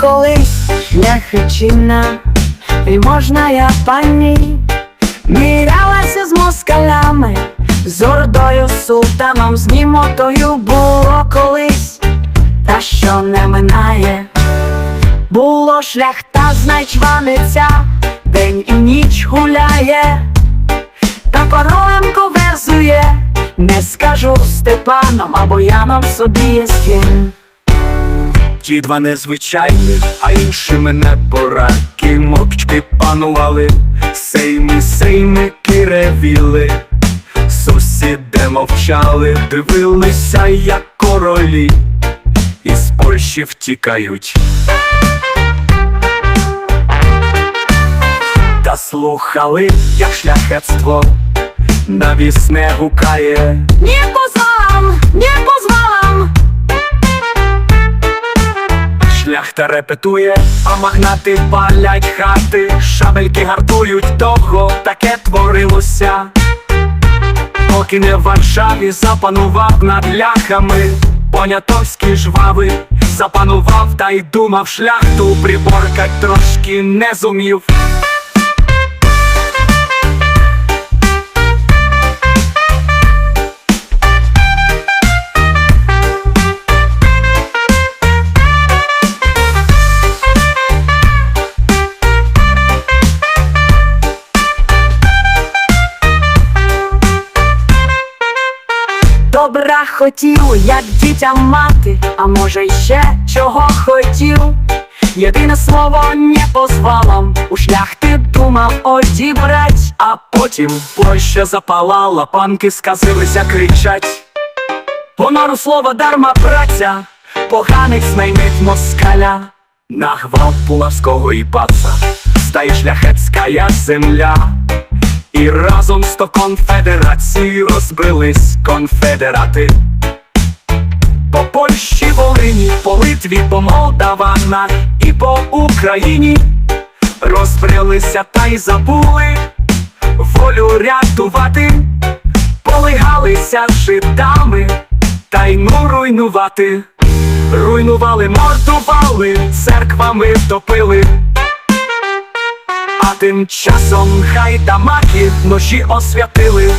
колись шляхичина, і можна я пані, мірялася з москалями, з ордою султаном, з німотою було колись, та що не минає. Було шляхта знайчваниця, день і ніч гуляє, та Короленко верзує, не скажу Степаном або Яном собі є з ким. Ті два незвичайні, а іншими не пораки Мовчки панували, сейми, сейми киревіли, сусіди мовчали, дивилися, як королі, із Польщі втікають. Та слухали, як шляхетство навісне гукає. Не Шляхта репетує, а магнати палять хати, шабельки гартують довго, таке творилося. Поки не в Варшаві запанував над ляхами, понятовський жвави запанував та й думав шляхту приборкать трошки не зумів. Хотів, як дітям мати, а може ще чого хотів. Єдине слово не позвалам, у шляхти думав одібрать, А потім площа запалала, панки сказилися кричать. Понару слова дарма праця, поганих знаймить москаля, на гвалт Пулавського і паца, стає шляхетська земля. І разом сто конфедерацій розбились конфедерати. По Польщі, Волині, по Литві, по Молдаванах і по Україні розбрелися та й забули волю рятувати, полигалися жидами та й ну руйнувати. Руйнували, мордували, церквами топили. А тим часом гайдамаки ночі освятили